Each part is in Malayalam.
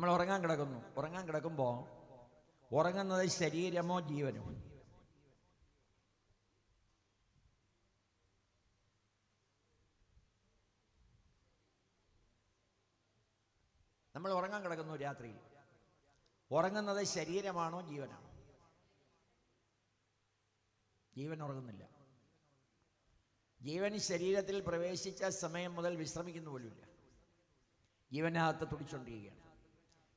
നമ്മൾ ഉറങ്ങാൻ കിടക്കുന്നു. ഉറങ്ങാൻ കിടക്കുമ്പോൾ ഉറങ്ങുന്നത് ശരീരമോ ജീവനോ? നമ്മൾ ഉറങ്ങാൻ കിടക്കുന്നു രാത്രിയിൽ. ഉറങ്ങുന്നത് ശരീരമാണോ ജീവനാണോ? ജീവൻ ഉറങ്ങുന്നില്ല. ജീവൻ ശരീരത്തിൽ പ്രവേശിച്ച സമയം മുതൽ വിശ്രമിക്കുന്ന പോലുമില്ല. ജീവനകത്ത് തുടിച്ചുകൊണ്ടിരിക്കുകയാണ്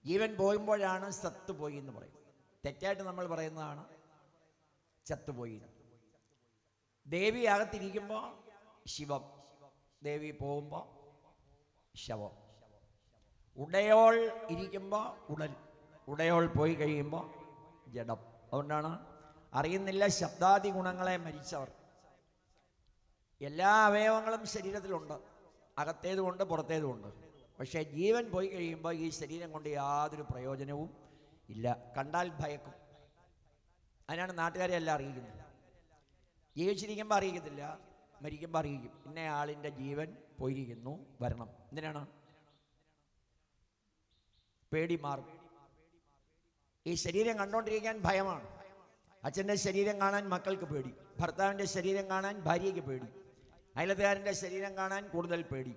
ജീവൻ പോകുമ്പോഴാണ് സത്ത് പോയി എന്ന് പറയും തെറ്റായിട്ട് നമ്മൾ പറയുന്നതാണ് ചത്തുപോയി ദേവി അകത്തിരിക്കുമ്പോൾ ശിവം ദേവി പോകുമ്പോൾ ശവം. ഉടയോൾ ഇരിക്കുമ്പോൾ ഉടൽ ഉടയോൾ പോയി കഴിയുമ്പോൾ ജഡം. അതുകൊണ്ടാണ് അറിയുന്നില്ല ശബ്ദാദി ഗുണങ്ങളെ മരിച്ചവർ. എല്ലാ അവയവങ്ങളും ശരീരത്തിലുണ്ട്. അകത്തേതുകൊണ്ട് പുറത്തേതുമുണ്ട്. പക്ഷേ ജീവൻ പോയി കഴിയുമ്പോൾ ഈ ശരീരം കൊണ്ട് യാതൊരു പ്രയോജനവും ഇല്ല. കണ്ടാൽ ഭയക്കും. അതിനാണ് നാട്ടുകാരെ എല്ലാം അറിയിക്കുന്നത്. ജീവിച്ചിരിക്കുമ്പോൾ അറിയിക്കത്തില്ല മരിക്കുമ്പോൾ അറിയിക്കും. ഇന്ന ആളിന്റെ ജീവൻ പോയിരിക്കുന്നു വരണം. എന്തിനാണ്? പേടി മാറും. ഈ ശരീരം കണ്ടുകൊണ്ടിരിക്കാൻ ഭയമാണ്. അച്ഛന്റെ ശരീരം കാണാൻ മക്കൾക്ക് പേടി. ഭർത്താവിന്റെ ശരീരം കാണാൻ ഭാര്യയ്ക്ക് പേടി. അയലത്തുകാരന്റെ ശരീരം കാണാൻ കൂടുതൽ പേടി.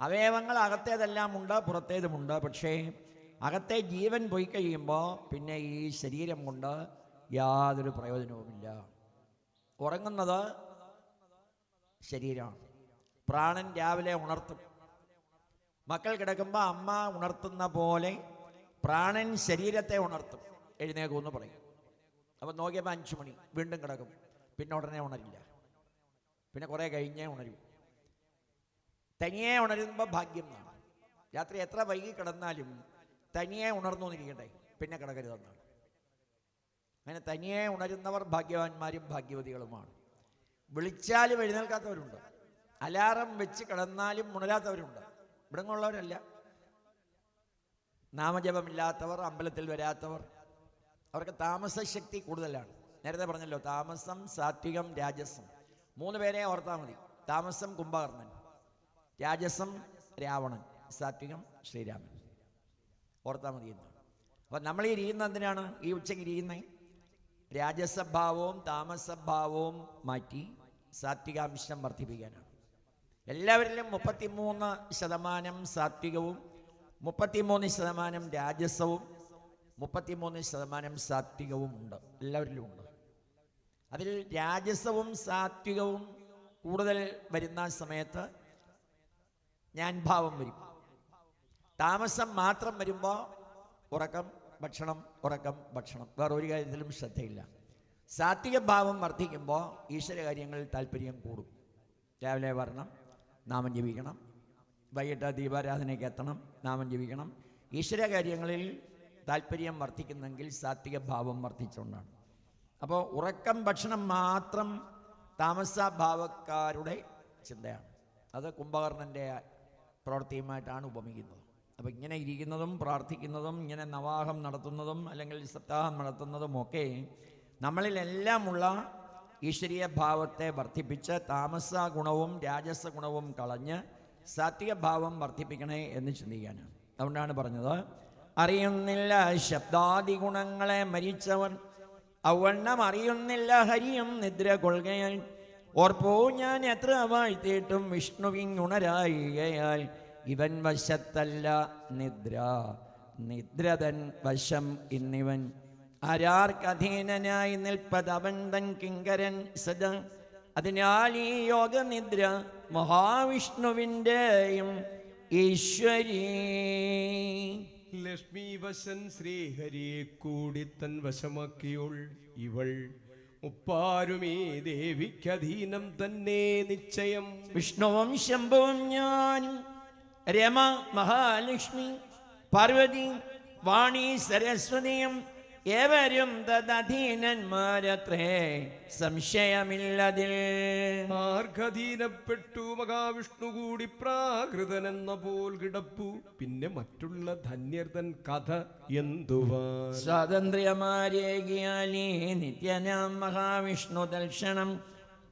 അവയവങ്ങൾ അകത്തേതെല്ലാം ഉണ്ട്. പുറത്തേതുമുണ്ട് പക്ഷേ അകത്തെ ജീവൻ പോയി കഴിയുമ്പോൾ പിന്നെ ഈ ശരീരം കൊണ്ട് യാതൊരു പ്രയോജനവുമില്ല. ഉറങ്ങുന്നത് ശരീരമാണ്. പ്രാണൻ രാവിലെ ഉണർത്തും. മക്കൾ കിടക്കുമ്പോൾ അമ്മ ഉണർത്തുന്ന പോലെ പ്രാണൻ ശരീരത്തെ ഉണർത്തും. എഴുന്നേക്കുമെന്ന് പറയും. അപ്പം നോക്കിയപ്പോൾ അഞ്ച് മണി. വീണ്ടും കിടക്കും. പിന്നെ ഉടനെ ഉണരില്ല. പിന്നെ കുറേ കഴിഞ്ഞേ ഉണരും. തനിയെ ഉണരുമ്പോൾ ഭാഗ്യം എന്നാണ് രാത്രി എത്ര വൈകി കിടന്നാലും തനിയെ ഉണർന്നു എന്നിരിക്കട്ടെ പിന്നെ കിടക്കരുതെന്നാണ് അങ്ങനെ തനിയെ ഉണരുന്നവർ ഭാഗ്യവാന്മാരും ഭാഗ്യവതികളുമാണ്. വിളിച്ചാലും എഴുന്നേൽക്കാത്തവരുണ്ട്. അലാറം വെച്ച് കിടന്നാലും ഉണരാത്തവരുണ്ട്. ഇവിടങ്ങളുള്ളവരല്ല നാമജപമില്ലാത്തവർ അമ്പലത്തിൽ വരാത്തവർ അവർക്ക് താമസ ശക്തി കൂടുതലാണ്. നേരത്തെ പറഞ്ഞല്ലോ താമസം സാത്വികം രാജസം. മൂന്ന് പേരെ ഓർത്താൽ മതി. താമസം കുംഭകർണൻ രാജസം രാവണൻ സാത്വികം ശ്രീരാമൻ. ഓർത്താൽ മതി എന്ന്. അപ്പം നമ്മൾ ഈ ഇരിയുന്ന എന്തിനാണ്? ഈ ഉച്ചയ്ക്ക് ഇരിയുന്നത് രാജസഭാവവും താമസഭാവവും മാറ്റി സാത്വികാംശം വർദ്ധിപ്പിക്കാനാണ്. എല്ലാവരിലും മുപ്പത്തിമൂന്ന് ശതമാനം സാത്വികവും മുപ്പത്തിമൂന്ന് ശതമാനം രാജസവും മുപ്പത്തിമൂന്ന് ശതമാനം സാത്വികവും ഉണ്ട്. എല്ലാവരിലും ഉണ്ട്. അതിൽ രാജസവും സാത്വികവും കൂടുതൽ വരുന്ന സമയത്ത് ഞാൻ ഭാവം വരും. താമസം മാത്രം വരുമ്പോൾ ഉറക്കം ഭക്ഷണം ഉറക്കം ഭക്ഷണം. വേറെ ഒരു കാര്യത്തിലും ശ്രദ്ധയില്ല. സാത്വിക ഭാവം വർദ്ധിക്കുമ്പോൾ ഈശ്വര കാര്യങ്ങളിൽ താല്പര്യം കൂടും. രാവിലെ വരണം നാമം ജപിക്കണം. വൈകിട്ട് ദീപാരാധനയ്ക്ക് എത്തണം നാമം ജപിക്കണം. ഈശ്വര കാര്യങ്ങളിൽ താല്പര്യം വർദ്ധിക്കുന്നെങ്കിൽ സാത്വിക ഭാവം വർദ്ധിച്ചുകൊണ്ടാണ്. അപ്പോൾ ഉറക്കം ഭക്ഷണം മാത്രം താമസഭാവക്കാരുടെ ചിന്തയാണ്. അത് കുംഭകർണന്റെ പ്രവൃത്തിയുമായിട്ടാണ് ഉപമിക്കുന്നത്. അപ്പോൾ ഇങ്ങനെ ഇരിക്കുന്നതും പ്രാർത്ഥിക്കുന്നതും ഇങ്ങനെ നവാഹം നടത്തുന്നതും അല്ലെങ്കിൽ സപ്താഹം നടത്തുന്നതും ഒക്കെ നമ്മളിലെല്ലാമുള്ള ഈശ്വരീയ ഭാവത്തെ വർദ്ധിപ്പിച്ച് താമസ ഗുണവും രാജസ ഗുണവും കളഞ്ഞ് സാത്വികഭാവം വർദ്ധിപ്പിക്കണേ എന്ന് ചിന്തിക്കാനാണ് അതുകൊണ്ടാണ് പറഞ്ഞത് അറിയുന്നില്ല ശബ്ദാദി ഗുണങ്ങളെ മരിച്ചവൻ ഔവണ്ണം അറിയുന്നില്ല ഹരിയും നിദ്ര കൊള്ളുകയാൽ ഓർപ്പോ ഞാൻ എത്ര വാഴ്ത്തിയിട്ടും വിഷ്ണുവിങ്ങുണരായികയാൽ ഇവൻ വശത്തല്ല നിദ്ര. നിദ്രതൻ വശം ഇന്നിവൻ. ആരാർക്കധീനനായി നിൽപ്പതവൻ തൻ കിങ്കരൻ സദ. അതിനാൽ ഈ യോഗനിദ്ര മഹാവിഷ്ണുവിന്റെയും ഈശ്വരീ. ലക്ഷ്മി വശൻ ശ്രീഹരിയെ കൂടി തൻ വശമാക്കിയോൾ ഇവൾ. മുപ്പാരുമേ ദേവിക്കധീനം തന്നെ നിശ്ചയം. വിഷ്ണുവും ശംഭുവും ഞാനും രമ മഹാലക്ഷ്മി പാർവതി വാണി സരസ്വതിയും ഏവരും തദധീനന്മാരത്രേ സംശയമില്ലതിൽ. മാർഗധീനപ്പെട്ടു മഹാവിഷ്ണു കൂടി പ്രാകൃതൻ എന്ന പോൽ കിടപ്പു. പിന്നെ മറ്റുള്ള ധന്യർതൻ കഥ എന്തുവാ സ്വാതന്ത്ര്യമാരേകിയാലേ നിത്യനാം മഹാവിഷ്ണു ദർശനം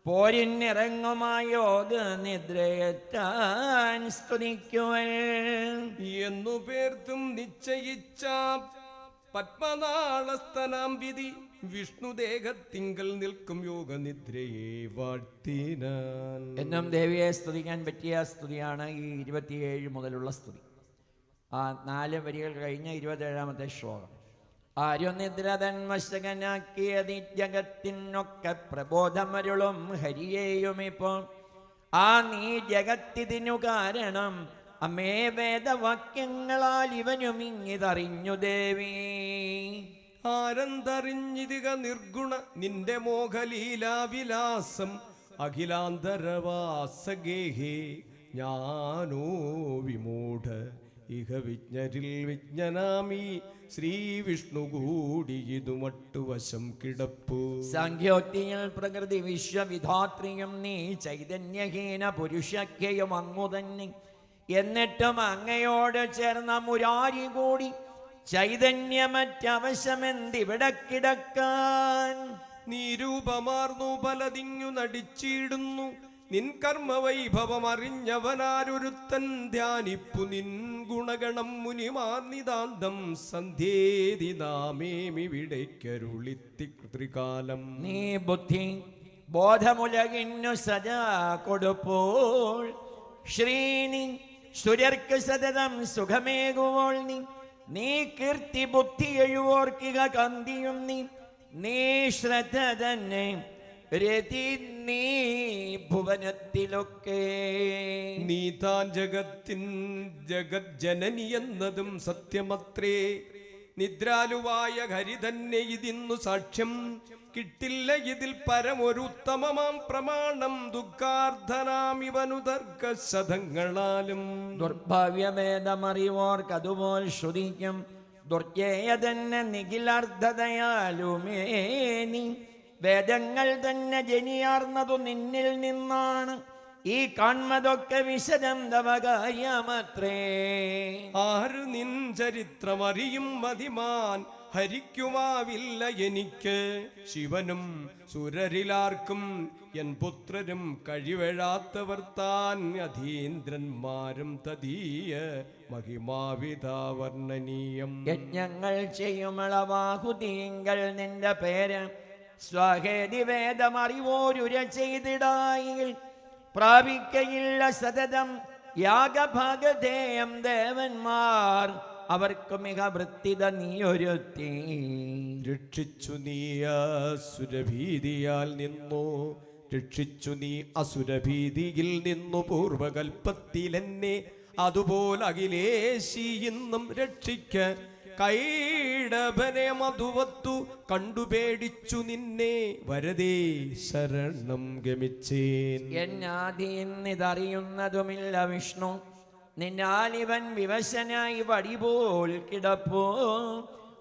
പോരിനിറങ്ങുമായോത് നിദ്രയെത്താൻ സ്തുതിക്കുവൽ എന്നു പേർത്തും നിശ്ചയിച്ച പത്മനാളസ്തനാം വിധി വിഷ്ണുദേഹത്തിങ്കൽ നിൽക്കും യോഗനിദ്രയെ വാഴ്ത്തിനാൻ. എന്നും ദേവിയെ സ്തുതിക്കാൻ പറ്റിയ സ്തുതിയാണ് ഈ ഇരുപത്തിയേഴ് മുതലുള്ള സ്തുതി. ആ നാല് വരികൾ കഴിഞ്ഞ ഇരുപത്തേഴാമത്തെ ശ്ലോകം. ആരുനിദ്രതന്മശകനാക്കിയത് ജഗത്തിനൊക്കെ പ്രബോധമരുളും ഹരിയേയുമിപ്പോൾ ആ നീ ജഗത്തിതിനു കാരണം അമ്മേ വേദവാക്യങ്ങളാൽ ഇവനും ഇങ്ങിതറിഞ്ഞു ദേവി. ആരന്തറിഞ്ഞിതിക നിർഗുണ നിന്റെ മോഹലീലാവിലാസം അഖിലാന്തരവാസഗേഹേ ഞാനോ വിമൂഢ ഇഹ വിജ്ഞരിൽ വിജ്ഞനാമി ശ്രീ വിഷ്ണു കൂടി ഇതുമട്ടുവശം കിടപ്പു. സാഖ്യോക്തിയിൽ പ്രകൃതി വിശ്വവിധാത്രിയും നീ ചൈതന്യഹീന പുരുഷഖ്യയും അങ്ങു തന്നെ. എന്നിട്ടും അങ്ങയോട് ചേർന്ന മുരാരി കൂടി ചൈതന്യമറ്റവശമെന്തിവിടെ കിടക്കാൻ? നീ രൂപമാർന്നു പലതിങ്ങു നടിച്ചിടുന്നു. നിൻ കർമ്മവൈഭവം അറിഞ്ഞവനാരൊരുത്തൻ ധ്യാനിപ്പു നിൻ ഗുണഗണം മുനിമാർനിതാന്തം സന്ധ്യേതി നാമേമിവിടേക്കരുളിത്തി ത്രികാലം നീ ബുദ്ധി ബോധമുലകിന്നു സദാ കൊടുപ്പോൾ. ശ്രീനി സുരർക്ക് സതതം സുഖമേകുവോൾ നീ. നീ കീർത്തി ബുദ്ധി എഴുവോർക്കുക കന്തിയും നീ. നീ ശ്രദ്ധ തന്നെ രതി നീ ഭുവനത്തിലൊക്കെ. നീ താൻ ജഗത്തിൻ ജഗജ്ജനനി എന്നതും സത്യമത്രേ. നിദ്രാലുവായ ഹരി തന്നെ ഇതിന്നു സാക്ഷ്യം. കിട്ടില്ല ഇതിൽ പരമൊരു ഉത്തമമാം പ്രമാണം. ദുഃഖാർദ്ധനാം ഇവനു തർക്കശതങ്ങളാലും ദുർഭാവ്യമേതമറിവോർക്ക് അതുപോൽ ശ്രുതിക്കും. ദുർജയ തന്നെ നിഖിലാർദ്ധതയാലുമേ നീ വേദങ്ങൾ തന്നെ ജനിയാർന്നതു നിന്നിൽ നിന്നാണ്. ഈ കാൺമതൊക്കെ വിശദം തവ കാര്യമത്രേ ആര് നിൻ ചരിത്രമറിയും മതിമാൻ ഹരിക്കുമാവില്ല എനിക്ക്. ശിവനും സുരരിലാർക്കും എൻ പുത്രരും കഴിവഴാത്തവർ താൻ അധീന്ദ്രന്മാരും തദീയ മഹിമാവിതാവർണനീയം യജ്ഞങ്ങൾ ചെയ്യുമളവാഹുതീങ്കൾ നിന്റെ പേര്. സ്വാഹേതി വേദമറിവോരുര ചെയ്തിടായിൽ. പ്രാപിക്കയില്ല സതതം യാഗഭാഗധേയം ദേവന്മാർ. അവർക്ക് മിക വൃത്തിത നീയൊരുത്തി. രക്ഷിച്ചു നീ അസുരഭീതിയാൽ നിന്നു. രക്ഷിച്ചു നീ അസുരഭീതിയിൽ നിന്നു പൂർവകൽപ്പത്തിലെന്നെ. അതുപോലെ അഖിലേശി ഇന്നും രക്ഷിക്ക. കൈടഭനെ മധുവത്തു കണ്ടു പേടിച്ചു നിന്നെ. വരതേ ശരണം ഗമിച്ചേൻ. എന്നാദി ഇതറിയുന്നതുമില്ല വിഷ്ണു. നിന്നാൽ ഇവൻ വിവശനായി വടിപോൽ കിടപ്പോ.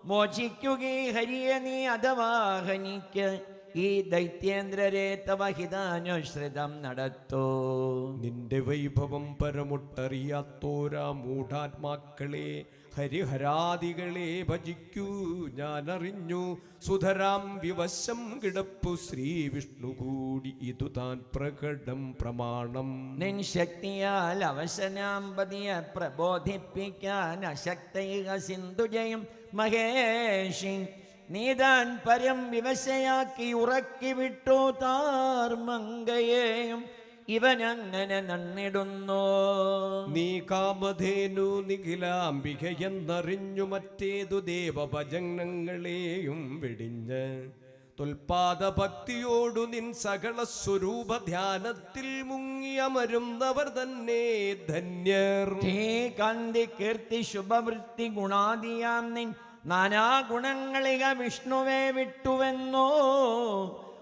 മോചിക്കുകേ ഹരിയ നീ അഥവാ ഹനിക്ക്. ഈ ദൈത്യേന്ദ്രരെ തവ ഹിതാനുശ്രിതം നടത്തോ. നിന്റെ വൈഭവം പരമുട്ടറിയാത്തോരാ മൂഢാത്മാക്കളെ. ഹരിഹരാദികളെ ഭജിക്കൂ ഞാനറിഞ്ഞു. സുധരാം വിവശം കിടപ്പു ശ്രീ വിഷ്ണു കൂടി ഇതു താൻ പ്രകടം പ്രമാണം. നിൻ ശക്തിയാൽ അവശനാമ്പതിയെ പ്രബോധിപ്പിക്കാൻ അശക്തൈക സിന്ധുജയം മഹേഷി നീതാൻ പരം വിവശയാക്കി ഉറക്കി വിട്ടു താർമങ്കയെയും ഇവനങ്ങനെ നന്നിടുന്നു. നീ കാമധേനു നിഖിലാംബിക എന്നറിഞ്ഞു മറ്റേതു ദേവഭജനങ്ങളെയും വെടിഞ്ഞ്. തുൽപാദ ഭക്തിയോടു നിൻ സകല സ്വരൂപ ധ്യാനത്തിൽ മുങ്ങി മുങ്ങിയമരുന്നവർ തന്നെ ധന്യർ. കാന്തി കീർത്തി ശുഭവൃത്തി ഗുണാദിയാം നിൻ നാനാ ഗുണങ്ങളിക വിഷ്ണുവേ വിട്ടുവെന്നോ.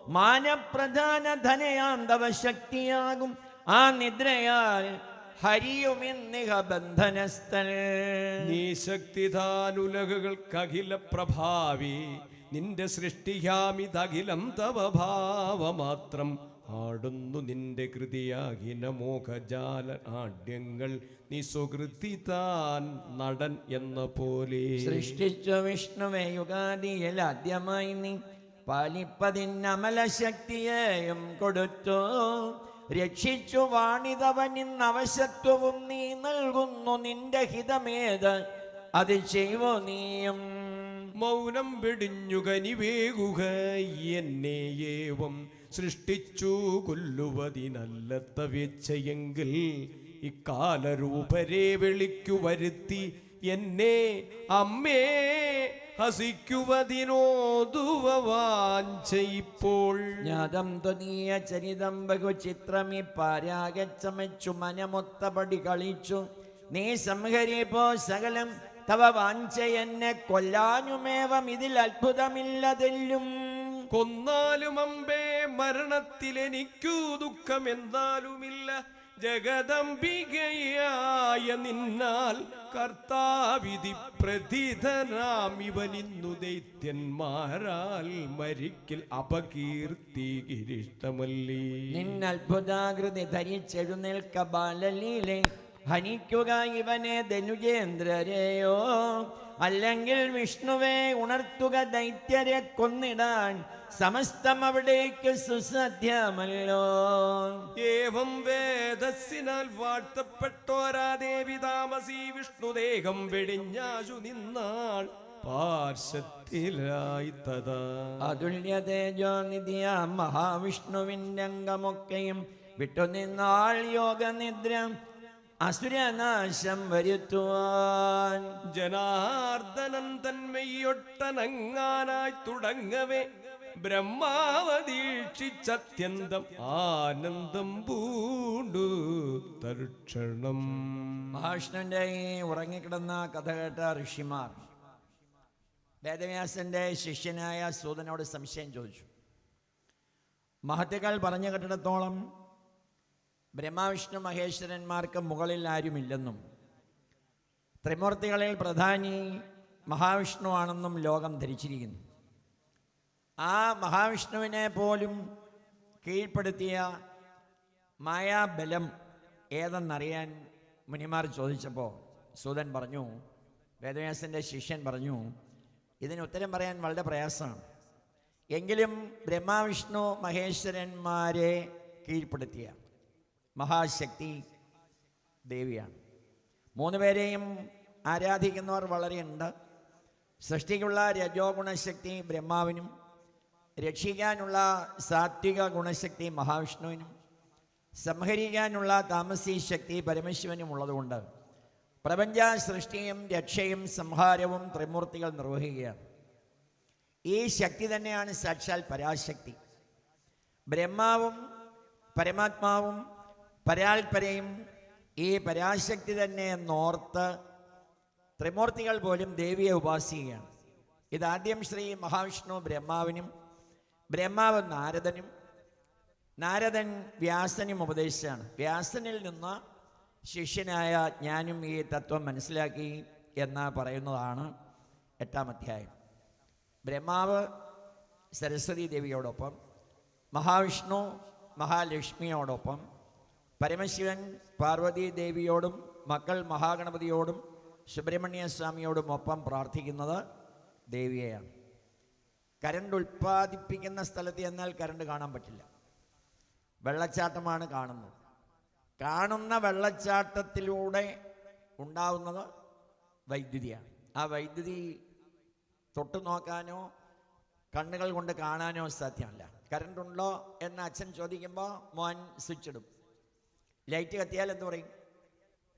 മാനപ്രധാന ധനയാന്തവ ശക്തിയാകും ആ നിദ്രയാൽ ഹരിയുമെന്നിഹ ബന്ധനസ്ഥൽ നീ ശക്തിധാനുലകൾക്കഖില പ്രഭാവി നിന്റെ സൃഷ്ടിയാമിതഖിലം തവ ഭാവമാത്രം. ആടുന്നു നിന്റെ കൃതിയാകിന മോഹജാല ആഢ്യങ്ങൾ നീ സുകൃതി താൻ നടൻ എന്ന പോലെ. സൃഷ്ടിച്ച വിഷ്ണുവേ യുഗാദിയിൽ ആദ്യമായി നീ പാലിപ്പതിന്നമലശക്തിയെയും കൊടുത്തു. രക്ഷിച്ചു വാണിതവനിന്നവശത്വവും നീ നൽകുന്നു നിന്റെ ഹിതമേത് അത് ചെയ്യുമോ നീയും. മൗനം വെടിഞ്ഞു കനിവേകുക എന്നെ ഏവം സൃഷ്ടിച്ചു കൊല്ലുവതിനല്ലത്ത വെച്ചയെങ്കിൽ ഇക്കാലരൂപരെ വിളിക്കു വരുത്തി എന്നെ അമ്മേ ഹസിക്കുവതിനോതുവാഞ്ചയിപ്പോൾ ജ്ഞാതം ത്വനീയ ചരിതം ബഹുചിത്രമി പാരാഗച്ചമച്ചു മനമൊത്തപടി കളിച്ചു. നീ സംഹരിപ്പോ സകലം തവ വാഞ്ച എന്നെ കൊല്ലാനുമേവം ഇതിൽ അത്ഭുതമില്ലതെല്ലും. കൊന്നാലും അമ്പേ മരണത്തിലെനിക്കു ദുഃഖമെന്താലുമില്ല ജഗദംബികയായ നിന്നാൽ കർത്താവിധി പ്രതിധനാം ഇവനിന്നു ദൈത്യന്മാരാൽ മരിക്കൽ അപകീർത്തി ഗിരിഷ്ടമല്ലേ. നിന്നത്ഭുതാകൃതി ധരിച്ചെഴുന്നേൽക്ക ബാലലീലെ. ഹനിക്കുക ഇവനെ ധനുജേന്ദ്രരെയോ അല്ലെങ്കിൽ വിഷ്ണുവെ ഉണർത്തുക ദൈത്യരെ കൊന്നിടാൻ സമസ്തം അവിടേക്ക് സുസധ്യമല്ലോ ഏവം വേദസ്സിനാൽ വാഴ്ത്തപ്പെട്ടോരാ ദേവി താമസി വിഷ്ണുദേഹം വെടിഞ്ഞാശു നിന്നാൾ പാർശ്വത്തിലായി തഥാ അതുല്യ മഹാവിഷ്ണുവിന്റെ അംഗമൊക്കെയും വിട്ടുനിന്നാൾ യോഗനിദ്ര അസുരനാശം വരുത്തുവാൻ. ജനാർദ്ദനൻ തന്മയൊട്ടനങ്ങാനായി തുടങ്ങവേ. ബ്രഹ്മാവതീക്ഷിച്ചത്യന്തം ആനന്ദം പൂണ്ടു തരുക്ഷണം മഹാഷ്ണന്റെ ഉറങ്ങിക്കിടന്ന കഥ കേട്ട ഋഷിമാർ വേദവ്യാസന്റെ ശിഷ്യനായ സൂതനോട് സംശയം ചോദിച്ചു. മഹത്തുക്കൾ പറഞ്ഞു കേട്ടിടത്തോളം ബ്രഹ്മാവിഷ്ണു മഹേശ്വരന്മാർക്ക് മുകളിൽ ആരുമില്ലെന്നും ത്രിമൂർത്തികളിൽ പ്രധാനി മഹാവിഷ്ണുവാണെന്നും ലോകം ധരിച്ചിരിക്കുന്നു. ആ മഹാവിഷ്ണുവിനെ പോലും കീഴ്പ്പെടുത്തിയ മായാബലം ഏതെന്നറിയാൻ മുനിമാർ ചോദിച്ചപ്പോൾ സൂതൻ പറഞ്ഞു വേദവ്യാസന്റെ ശിഷ്യൻ പറഞ്ഞു ഇതിന് ഉത്തരം പറയാൻ വളരെ പ്രയാസമാണ്. എങ്കിലും ബ്രഹ്മാവിഷ്ണു മഹേശ്വരന്മാരെ കീഴ്പ്പെടുത്തിയ മഹാശക്തി ദേവിയാണ്. മൂന്ന് പേരെയും ആരാധിക്കുന്നവർ വളരെയുണ്ട്. സൃഷ്ടിക്കുള്ള രജോ ഗുണശക്തി ബ്രഹ്മാവിനും രക്ഷിക്കാനുള്ള സാത്വിക ഗുണശക്തി മഹാവിഷ്ണുവിനും സംഹരിക്കാനുള്ള താമസി ശക്തി പരമശിവനും ഉള്ളതുകൊണ്ട് പ്രപഞ്ച സൃഷ്ടിയും രക്ഷയും സംഹാരവും ത്രിമൂർത്തികൾ നിർവഹിക്കുകയാണ്. ഈ ശക്തി തന്നെയാണ് സാക്ഷാൽ പരാശക്തി. ബ്രഹ്മാവും പരമാത്മാവും പരാൽപരയും ഈ പരാശക്തി തന്നെ എന്നോർത്ത് ത്രിമൂർത്തികൾ പോലും ദേവിയെ ഉപാസിക്കുകയാണ്. ഇതാദ്യം ശ്രീ മഹാവിഷ്ണു ബ്രഹ്മാവിനും ബ്രഹ്മാവ് നാരദനും നാരദൻ വ്യാസനും ഉപദേശിച്ചാണ്. വ്യാസനിൽ നിന്ന് ശിഷ്യനായ ഞാനും ഈ തത്വം മനസ്സിലാക്കി എന്ന് പറയുന്നതാണ് എട്ടാം അധ്യായം. ബ്രഹ്മാവ് സരസ്വതി ദേവിയോടൊപ്പം മഹാവിഷ്ണു മഹാലക്ഷ്മിയോടൊപ്പം പരമശിവൻ പാർവതി ദേവിയോടും മക്കൾ മഹാഗണപതിയോടും സുബ്രഹ്മണ്യ സ്വാമിയോടും ഒപ്പം പ്രാർത്ഥിക്കുന്നത് ദേവിയെയാണ്. കരണ്ട് ഉൽപ്പാദിപ്പിക്കുന്ന സ്ഥലത്ത് എന്നാൽ കരണ്ട് കാണാൻ പറ്റില്ല. വെള്ളച്ചാട്ടമാണ് കാണുന്നത്. കാണുന്ന വെള്ളച്ചാട്ടത്തിലൂടെ ഉണ്ടാവുന്നത് വൈദ്യുതിയാണ്. ആ വൈദ്യുതി തൊട്ടു നോക്കാനോ കണ്ണുകൾ കൊണ്ട് കാണാനോ സാധ്യമല്ല. കരണ്ടുണ്ടോ എന്ന് അച്ഛൻ ചോദിക്കുമ്പോൾ മോൻ സ്വിച്ച് ഇടും. ലൈറ്റ് കത്തിയാൽ എന്ത് പറയും?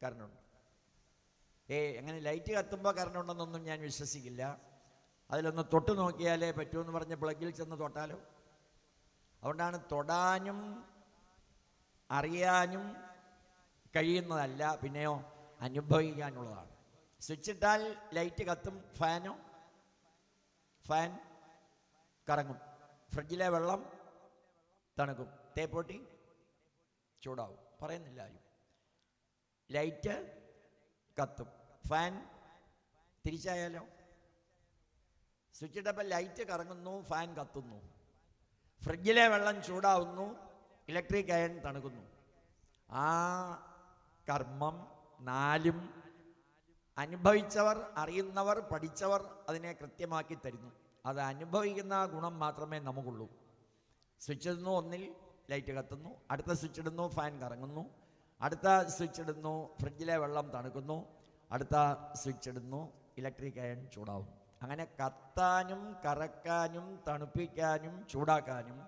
കരണുണ്ട് ഏ അങ്ങനെ ലൈറ്റ് കത്തുമ്പോൾ കരണുണ്ടെന്നൊന്നും ഞാൻ വിശ്വസിക്കില്ല. അതിലൊന്ന് തൊട്ട് നോക്കിയാലേ പറ്റുമെന്ന് പറഞ്ഞ് പ്ലഗിൽ ചെന്ന് തൊട്ടാലോ? അതുകൊണ്ടാണ് തൊടാനും അറിയാനും കഴിയുന്നതല്ല പിന്നെയോ അനുഭവിക്കാനുള്ളതാണ്. സ്വിച്ച് ഇട്ടാൽ ലൈറ്റ് കത്തും ഫാനോ? ഫാൻ കറങ്ങും. ഫ്രിഡ്ജിലെ വെള്ളം തണുക്കും. തേപ്പൊട്ടി ചൂടാവും. പറയുന്നില്ല ആരും. ലൈറ്റ് കത്തും. ഫാൻ തിരിച്ചായാലോ? സ്വിച്ച് ഇട്ടപ്പോൾ ലൈറ്റ് കറങ്ങുന്നു ഫാൻ കത്തുന്നു. ഫ്രിഡ്ജിലെ വെള്ളം ചൂടാവുന്നു ഇലക്ട്രിക് അയൺ തണുക്കുന്നു. ആ കർമ്മം നാലും അനുഭവിച്ചവർ അറിയുന്നവർ പഠിച്ചവർ അതിനെ കൃത്യമാക്കി തരുന്നു. അത് അനുഭവിക്കുന്ന ഗുണം മാത്രമേ നമുക്കുള്ളൂ. സ്വിച്ച് ഒന്നിൽ ലൈറ്റ് കത്തുന്നു. അടുത്ത സ്വിച്ച് ഇടുന്നു ഫാൻ കറങ്ങുന്നു. അടുത്ത സ്വിച്ച് ഇടുന്നു ഫ്രിഡ്ജിലെ വെള്ളം തണുക്കുന്നു. അടുത്ത സ്വിച്ച് ഇടുന്നു ഇലക്ട്രിക് അയൺ ചൂടാവും. അങ്ങനെ കത്താനും കറക്കാനും തണുപ്പിക്കാനും ചൂടാക്കാനും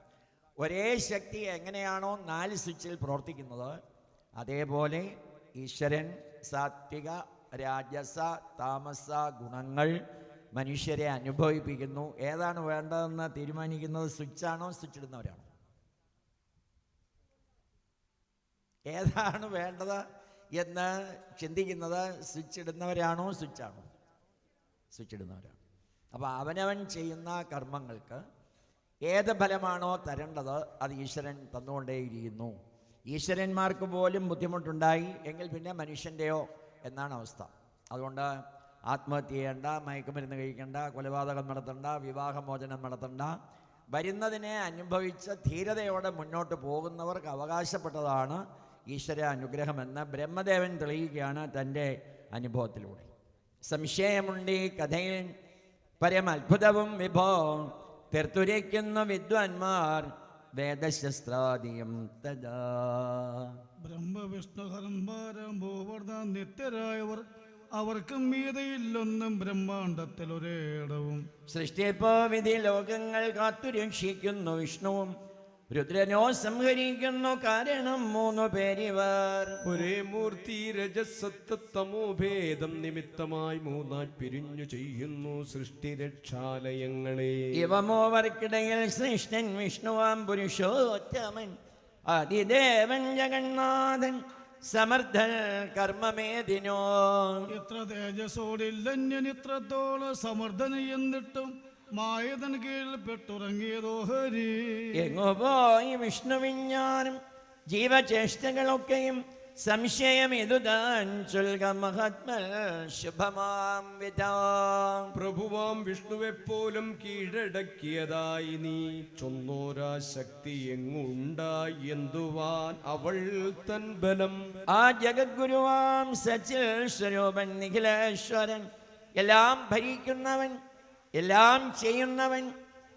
ഒരേ ശക്തി എങ്ങനെയാണോ നാല് സ്വിച്ചിൽ പ്രവർത്തിക്കുന്നത്? അതേപോലെ ഈശ്വരൻ സാത്വിക രാജസ താമസ ഗുണങ്ങൾ മനുഷ്യരെ അനുഭവിപ്പിക്കുന്നു. ഏതാണ് വേണ്ടതെന്ന് തീരുമാനിക്കുന്നത്? സ്വിച്ചാണോ സ്വിച്ച് ഇടുന്നവരാണോ ഏതാണ് വേണ്ടത് എന്ന് ചിന്തിക്കുന്നത് സ്വിച്ച് ഇടുന്നവരാണോ സ്വിച്ചാണോ? സ്വിച്ച് ഇടുന്നവരാണ് അപ്പോൾ അവനവൻ ചെയ്യുന്ന കർമ്മങ്ങൾക്ക് ഏത് ഫലമാണോ തരേണ്ടത് അത് ഈശ്വരൻ തന്നുകൊണ്ടേയിരിക്കുന്നു. ഈശ്വരന്മാർക്ക് പോലും ബുദ്ധിമുട്ടുണ്ടായി എങ്കിൽ പിന്നെ മനുഷ്യന്റെയോ എന്നാണ് അവസ്ഥ. അതുകൊണ്ട് ആത്മഹത്യ ചെയ്യേണ്ട മയക്കുമരുന്ന് കഴിക്കേണ്ട കൊലപാതകം നടത്തണ്ട വിവാഹമോചനം നടത്തണ്ട. വരുന്നതിനെ അനുഭവിച്ച് ധീരതയോടെ മുന്നോട്ട് പോകുന്നവർക്ക് അവകാശപ്പെട്ടതാണ് ഈശ്വര അനുഗ്രഹമെന്ന് ബ്രഹ്മദേവൻ തെളിയുകയാണ് തന്റെ അനുഭവത്തിലൂടെ. സംശയമുണ്ട് ഈ കഥയിൽ. പരമത്ഭുതവും വിഭോ തീർത്തുരയ്ക്കുന്നു വിദ്വാൻമാർ. വേദശസ്ത്രാദിയും തഥാ. ബ്രഹ്മവിഷ്ണുഹരന്മാരും ഭൂവർദ്ധ നിത്യരായവർ അവർക്കും മീതയില്ലൊന്നും ബ്രഹ്മാണ്ടത്തിൽ ഒരേടവും. സൃഷ്ടിപ്പോ വിധി ലോകങ്ങൾ കാത്തുരക്ഷിക്കുന്നു വിഷ്ണുവും. രുദ്രനോ സംഹരിക്കുന്നു കാരണം മൂന്നു പേരിവർ. ഒരേ മൂർത്തി രജസത്തമോ ഭേദം നിമിത്തമായി മൂന്നായി പിരിഞ്ഞു ചെയ്യുന്നു സൃഷ്ടി രക്ഷാലയങ്ങളെ ഇവമോവർക്കിടയിൽ ശ്രേഷ്ഠൻ വിഷ്ണുവാം പുരുഷോത്തമൻ അതിദേവൻ ജഗന്നാഥൻ സമർത്ഥൻ കർമ്മമേദിനോ ഇത്ര തേജസ്സോടില്ലന്യൻ ഇത്രത്തോളം സമർത്ഥന എന്നിട്ടും മായതൻ കീഴിൽ പെട്ടുറങ്ങിയതോ ഹരി. എങ്ങോ പോയി വിഷ്ണുവിഞ്ഞാനും ജീവചേഷ്ടകളൊക്കെയും സംശയം ഇതുതാൻ ചൊൽക മഹാത്മ ശുഭമാം വിധാം. പ്രഭുവാം വിഷ്ണുവെപ്പോലും കീഴടക്കിയതായി നീ. ചൊന്നോരാ ശക്തി എങ്ങുണ്ടായി എന്തുവാൻ അവൾ തൻ ബലം. ആ ജഗദ്ഗുരുവാം സച്ചിൽ സ്വരൂപൻ നിഖിലേശ്വരൻ എല്ലാം ഭരിക്കുന്നവൻ എല്ലാം ചെയ്യുന്നവൻ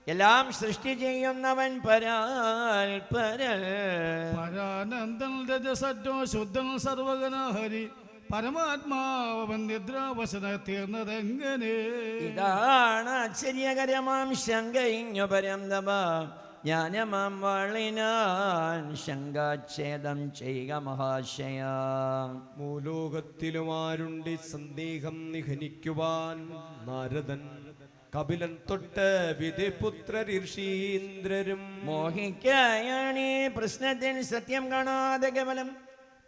എല്ലാം സൃഷ്ടി ചെയ്യുന്നവൻ പരാൽ പരൽ. പരാനന്ദൻ രജസറ്റോ ശുദ്ധൻ സർവഗന ഹരി പരമാത്മാവൻ നിദ്രാവശന തീർന്നതെങ്ങനെ? ഇതാണ് ആശ്ചര്യകരമാം ശങ്കയിഞ്ഞു പരന്തമ ജ്ഞാനമാം വാളിനാൻ ശങ്കാച്ഛേദം ചെയ്യുക മഹാശയ. മൂലോകത്തിലും ആരുണ്ടി സന്ദേഹം നിഹനിക്കുവാൻ നാരദൻ കപിലൻ തൊട്ട് വിധിപുത്ര ഋഷീന്ദ്രരും മോഹിക്കായാണ് പ്രശ്നത്തിൽ സത്യം കാണാതെ കേവലം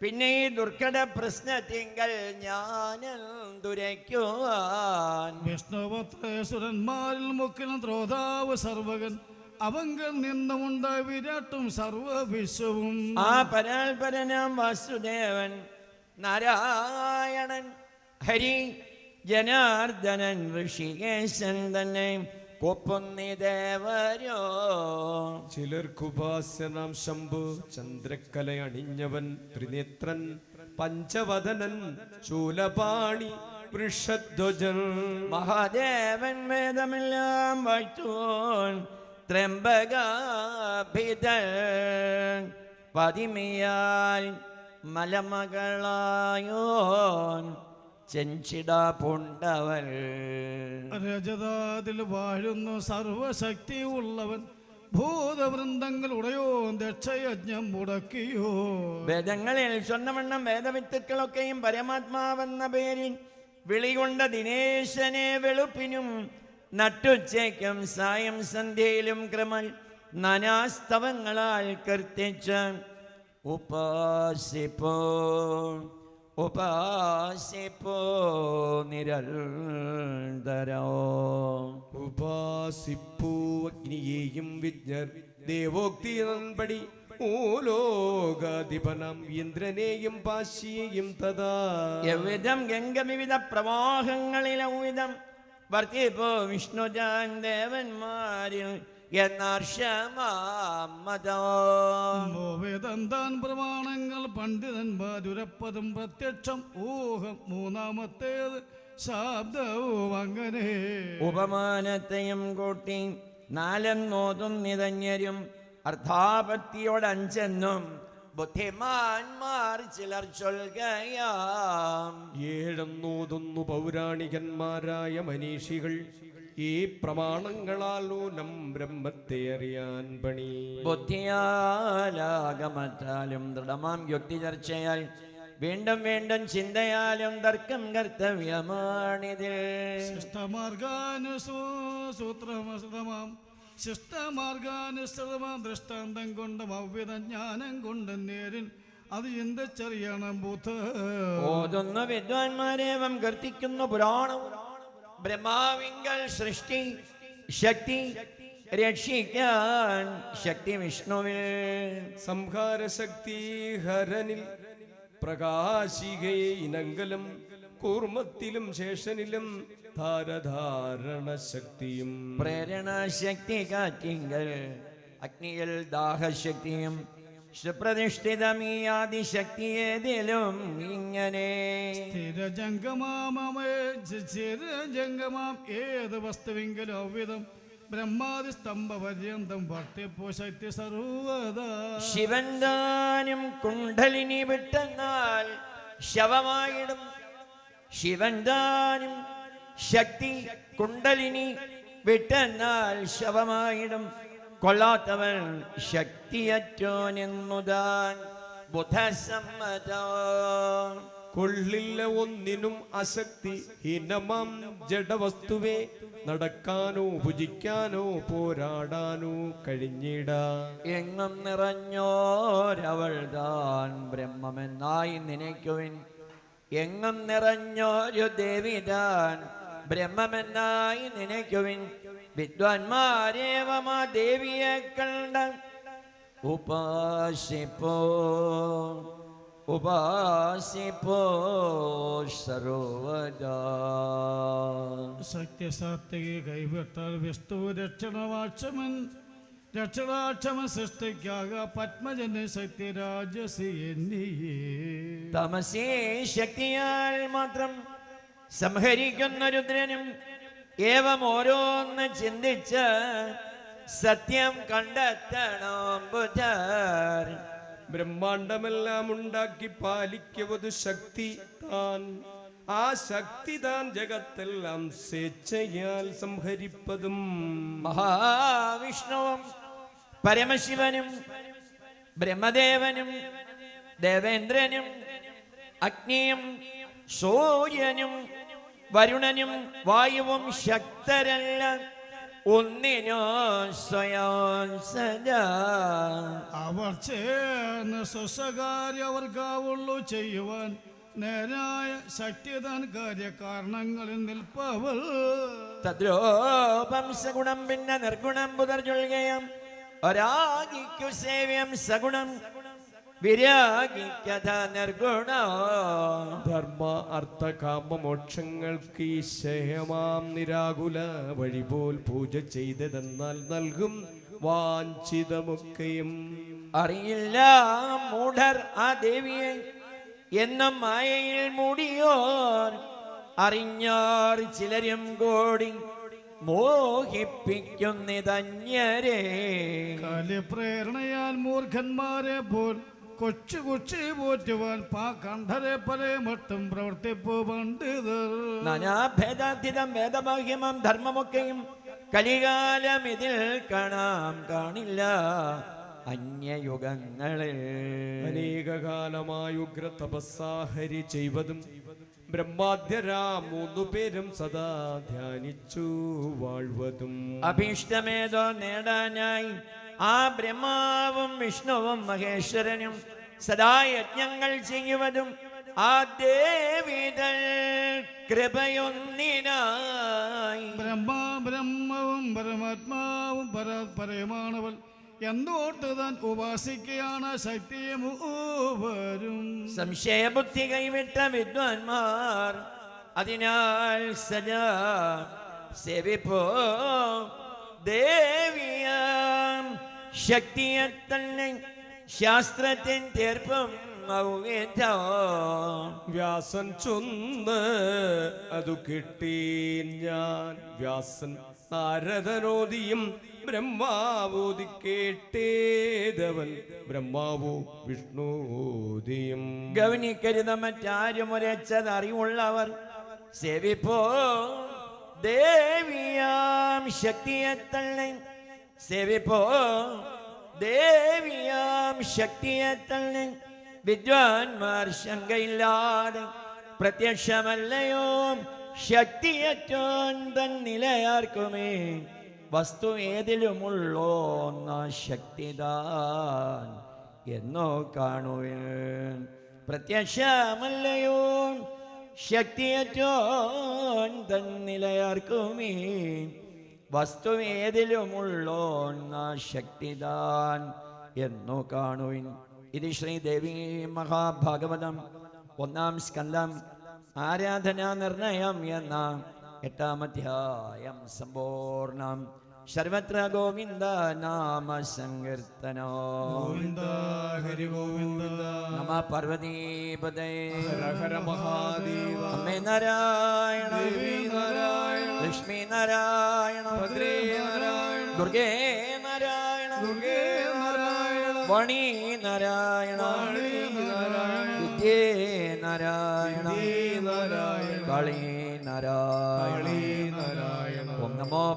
പിന്നെ ഈ ദുർഘട പ്രശ്നത്തിങ്കൽ ജ്ഞാനം ദുരയ്ക്കുവാൻ. വിഷ്ണുപത്രേശ്വരന്മാരിൽ മുക്കിലും ത്രോതാവ് സർവകൻ. അവങ്കൽ നിന്നുമുണ്ടായ വിരാട്ടും സർവവിശ്വവും. ആ പരാൽപരനാം വാസുദേവൻ നാരായണൻ. ഹരി ജനാർദ്ദനൻ ഋഷികേശൻ തന്നെ കൊപ്പുന്നിദേവരോ ചിലർക്കുപാസ്യനാം ശംഭു ചന്ദ്രക്കല അണിഞ്ഞവൻ ത്രിനേത്രൻ പഞ്ചവദനൻ ശൂലപാണി വൃഷധ്വജൻ. മഹാദേവൻ വേദമെല്ലാം വാഴ്ത്തോൻ ത്രംബകാഭിതൻ പതിമിയാൽ മലമകളായോൻ ചെഞ്ചിട പുണ്ടവൾ. രജതാതിൽ വാഴുന്നു സർവശക്തി ഉള്ളവൻ. ഭൂതവൃന്ദങ്ങൾ ഉടയോ ദക്ഷയജ്ഞം മുടക്കിയോ. വേദങ്ങളിൽ സ്വർണവണ്ണം വേദവിത്തുക്കളൊക്കെയും പരമാത്മാവെന്ന പേരിൽ വിളികൊണ്ട ദിനേശനെ വെളുപ്പിനും നട്ടുച്ചയ്ക്കും സായം സന്ധ്യയിലും ക്രമൽ നാനാസ്തവങ്ങളാൽ കർത്തിച്ച് ഉപാസിപ്പോ. ഉപാസിപ്പോ നിരന്തരോ ഉപാസിപ്പൂ അഗ്നിയെയും വിജ്ഞർ ദേവോക്തി നൻപടി മൂലോകാധിപനം ഇന്ദ്രനെയും പാശിയെയും തഥാ. എവിധം ഗംഗവിവിധ പ്രവാഹങ്ങളിലും വിധം വർത്തിപ്പോ വിഷ്ണുജാൻ ദേവന്മാരിൽ വേദന്താൻ പ്രമാണങ്ങൾ പണ്ഡിതന്മാരുരപ്പതും പ്രത്യക്ഷം. ഊഹം മൂന്നാമത്തേത് ശാബ്ദവും അങ്ങനെ. ഉപമാനത്തെയും കൂട്ടി നാലെന്നോതും നിതഞ്ഞരും അർത്ഥാപത്തിയോടഞ്ചെന്നും ബുദ്ധിമാന്മാർ ചിലർ ചൊൽകയാം. ഏഴെന്നോതുന്നു പൗരാണികന്മാരായ മനീഷികൾ. ഈ പ്രമാണങ്ങളാലൂലം ബ്രഹ്മത്തെ അറിയാൻ പണി. ബുദ്ധിയാലാകമത്താലും ദൃഢമാം യുക്തി ചർച്ചയാൽ വീണ്ടും വീണ്ടും ചിന്തയാലും തർക്കം കർത്തവ്യമാണിതിൽ. ശിഷ്ടമാർഗാനുസൂത്രമസുതമാം ശിഷ്ടമാർഗാനുസൃതമാം ദൃഷ്ടാന്തം കൊണ്ടും അവ്യത ജ്ഞാനം കൊണ്ടും നേരിൽ അത് ചിന്തിച്ചറിയണം ബുദ്ധ? ഓതുന്ന വിദ്വാൻമാരേവം കർത്തിക്കുന്നു പുരാണവും ബ്രഹ്മാവിങ്കൽ സൃഷ്ടി ശക്തി രക്ഷിക്കാൻ ശക്തി വിഷ്ണുവിൽ. സംഹാരശക്തി ഹരനിൽ പ്രകാശികയെ ഇനങ്കലും കൂർമ്മത്തിലും ശേഷനിലും ധാരധാരണ ശക്തിയും പ്രേരണ ശക്തി കാറ്റിങ്കൽ അഗ്നിയിൽ ദാഹശക്തിയും സുപ്രതിഷ്ഠിതമീ ആദിശക്തി ഏതിലും ഇങ്ങനെ. സ്ഥിരജംഗമാമേ സ്ഥിരജംഗമാം ഏത് വസ്തുവെങ്കിലും അവ്യതം ബ്രഹ്മാതി സ്തംഭ പര്യന്തം വർത്തിപ്പോ ശക്തി സർവത ശിവൻ താനും കുണ്ഡലിനി വിട്ടെന്നാൽ ശവമായിടും. ശിവൻ താനും ശക്തി കുണ്ഡലിനി വിട്ടെന്നാൽ ശവമായിടും. കൊള്ളാത്തവൻ ശക്തിയറ്റോനെന്നുതാൻ ബുധസമ്മതോ കൊള്ളില്ല ഒന്നിനും അശക്തി ഹിനമം ജഡവസ്തുവേ നടക്കാനോ ഭുജിക്കാനോ പോരാടാനോ കഴിഞ്ഞിട. എങ്ങും നിറഞ്ഞോരവൾ താൻ ബ്രഹ്മമെന്നായി നിനയ്ക്കുവിൻ. എങ്ങും നിറഞ്ഞോരു ദേവി താൻ ബ്രഹ്മമെന്നായി നിനയ്ക്കുവിൻ. വിദ്വാൻമാരേവമാ ദേവിയെ കണ്ട ഉപാസിപ്പോ ഉപാസിപ്പോ സർവദാ. സത്യസാത്വിക കൈവിട്ടാൽ വിഷ്ണു രക്ഷണവാക്ഷമൻ രക്ഷണാക്ഷമ സൃഷ്ടിക്കാക പത്മജന ശക്തി രാജസി എന്നിയേ. തമസേ ശക്തിയാൽ മാത്രം സംഹരിക്കുന്ന രുദ്രനും ഏവം ഓരോന്ന് ചിന്തിച്ച് സത്യം കണ്ടെത്തണം ബുധർ ബ്രഹ്മാണ്ടമെല്ലാം ഉണ്ടാക്കി പാലിക്കുവത് ശക്തി താൻ. ആ ശക്തി താൻ ജഗത്തെല്ലാം സ്വേച്ഛയാൽ സംഹരിപ്പതും. മഹാവിഷ്ണുവും പരമശിവനും ബ്രഹ്മദേവനും ദേവേന്ദ്രനും അഗ്നിയും സൂര്യനും വരുണനും വായുവും ശക്തരല്ല. ഒന്നിനോ സ്വയം സദാ. അവർ ചേർന്ന് സ്വസ്വകാര്യ അവർക്കാവുള്ളൂ ചെയ്യുവാൻ നേരായ ശക്തിതാൻ കാര്യകാരണങ്ങളിൽ നിൽപ്പവൾ. തദ്രോപം സഗുണം പിന്നെ നിർഗുണം പുതർചൊല്ലുകയും ഒരാഗിക്കു സേവ്യം സഗുണം. വിരാഗിക്കഥ നിർഗുണം ധർമ്മ അർത്ഥ കാമ മോക്ഷങ്ങൾക്ക് ഈശയമാം നിരാകുല വഴി പോൽ പൂജ ചെയ്തതെന്നാൽ നൽകും വാഞ്ചിതമൊക്കെയും. അറിയില്ല മൂഢർ ആ ദേവിയെ എന്ന മായയിൽ മൂടിയോർ അറിഞ്ഞാർ ചിലരും കോടി മോഹിപ്പിക്കുന്നിതന്യരെ കലിപ്രേരണയാൽ മൂർഖന്മാരെ പോൽ കൊച്ചു കൊച്ചു പോറ്റുവാൻ പാ കണ്ഠരെ പല മട്ടും പ്രവർത്തിപ്പു പണ്ഡിതർ. നാനാഭേദാധിതം വേദബാഹ്യമം ധർമ്മമൊക്കെയും കലികാലം ഇതിൽ കാണാം കാണില്ല അന്യയുഗങ്ങളിൽ. അനേകകാലമായി ഉഗ്ര തപസ്സാഹരി ചെയ്വതും ബ്രഹ്മാദ്യരാ മൂന്നു പേരും സദാ ധ്യാനിച്ചു വാഴ്വതും. അഭീഷ്ടമേതോ നേടാനായി ആ ബ്രഹ്മാവും വിഷ്ണുവും മഹേശ്വരനും സദാ യജ്ഞങ്ങൾ ചെയ്യുവതും ആ ദേവിതൾ കൃപയൊന്നിനായി. ബ്രഹ്മാ ബ്രഹ്മവും പരമാത്മാവും പരപരമാണവൾ എന്തോട്ട് താൻ ഉപാസിക്കുകയാണ് ശക്തിയെ മൂവരും സംശയബുദ്ധി കൈവിട്ട വിദ്വാൻമാർ അതിനാൽ സജാ സേവിപ്പോ ദേവിയാം. ശക്തിയെ തന്നെ ശാസ്ത്രത്തിൻ തീർപ്പും വ്യാസൻ ചൊന്ന് അതു കിട്ടീൻ ഞാൻ. വ്യാസൻ നാരദനോദിയും ബ്രഹ്മാവോതി കേട്ടേതവൻ. ബ്രഹ്മാവോ വിഷ്ണുവോദിയും. ഗവനിക്കരുത മറ്റാരും ഒരച്ചത് അറിവുള്ളവർ സേവിപ്പോ ദേവിയാം ശക്തിയെ തള്ളി. സേവിപ്പോ ദേവിയാം ശക്തിയെ തള്ളി. വിദ്വാൻമാർ ശങ്കയില്ലാതെ പ്രത്യക്ഷമല്ലയോ? ശക്തിയറ്റോൻ തൻ നിലയാർക്കുമേ? വസ്തു ഏതിലുമുള്ളോ നാ ശക്തിദാൻ എന്നോ കാണുവേൻ. പ്രത്യക്ഷമല്ലയോ? ശക്തിയറ്റോൻ തന്നിലയാർക്കുമേ വസ്തു ഏതിലുമുള്ളോ ശക്തിദാൻ എന്നു കാണുവിൻ. ഇത് ശ്രീദേവി മഹാഭാഗവതം ഒന്നാം സ്കന്ധം ആരാധനാ നിർണയം എന്ന എട്ടാമധ്യായം സമ്പൂർണം. സർവത്ര ഗോവിന്ദ നാമ സങ്കീർത്തനോ. ഗോവിന്ദ ഹരി ഗോവിന്ദ. നമ പാർവതീപതേ. ഹര ഹര മഹാദേവ. അമ്മേ നാരായണ. ദേവി നാരായണ. ലക്ഷ്മി നാരായണ. ഭദ്രേ നാരായണ. ദുർഗേ നാരായണ. ദുർഗേ നാരായണ. വണി നാരായണ.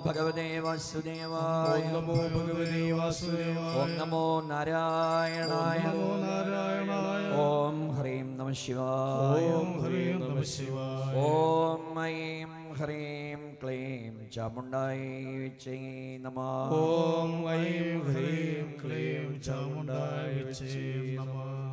ഭഗവതേ വാസുദേവായ. ഓം നമോ ഭഗവതേ വാസുദേവായ. ഓം നമോ നാരായണായ. നമോ നാരായണായ. ഓം ഹ്രീം നമ ശിവായ. ഓം ഹ്രീം നമ ശിവായ. ഓം ഐം ഹ്രീം ക്ലീം ചാമുണ്ടായി വിച്ചേ നമ. ഓം ഐം ഹ്രീം ക്ലീം ചാമുണ്ടായ നമഃ.